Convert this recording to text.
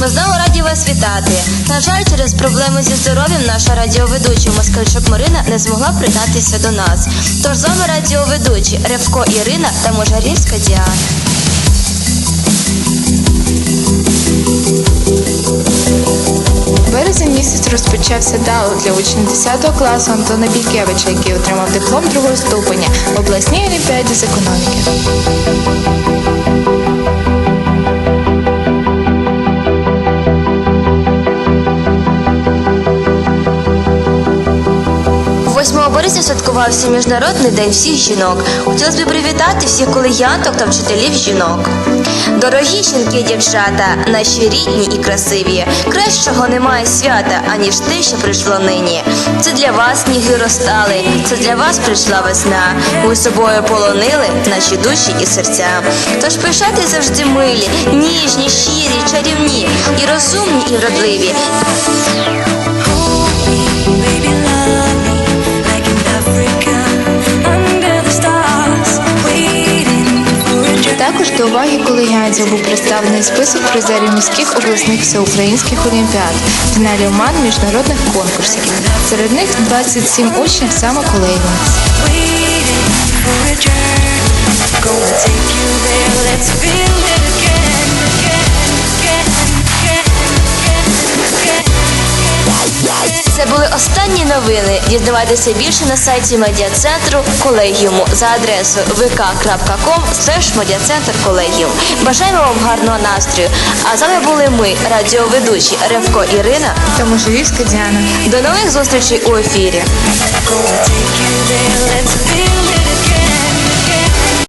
Ми знову раді вас вітати. На жаль, через проблеми зі здоров'ям наша радіоведуча Москальчук Марина не змогла приєднатися до нас. Тож з вами радіоведучі Ревко Ірина та Можарівська Діана. Березень місяць розпочався дало для учнів 10 класу Антона Бількевича, який отримав диплом другого ступеня в обласній олімпіаді з економіки. 8 березня святкувався Міжнародний день всіх жінок. Хотілося б привітати всіх колегіанток та вчителів жінок. Дорогі жінки дівчата, наші рідні і красиві, кращого немає свята, аніж те, що прийшло нині. Це для вас сніги розстали, це для вас прийшла весна. Ви собою полонили наші душі і серця. Тож пишати завжди милі, ніжні, щирі, чарівні, і розумні, і вродливі, Також до уваги колегіанців був представлений список призерів міських обласних всеукраїнських олімпіад, фіналів МАН міжнародних конкурсів. Серед них 27 учнів саме колегіум. Це були останні новини. Дізнавайтеся більше на сайті медіа-центру колегіуму за адресою vk.com медіацентр колегіум. Бажаємо вам гарного настрою. А з вами були ми, радіоведучі Ревко Ірина. Та Можирівська Діана. До нових зустрічей у ефірі.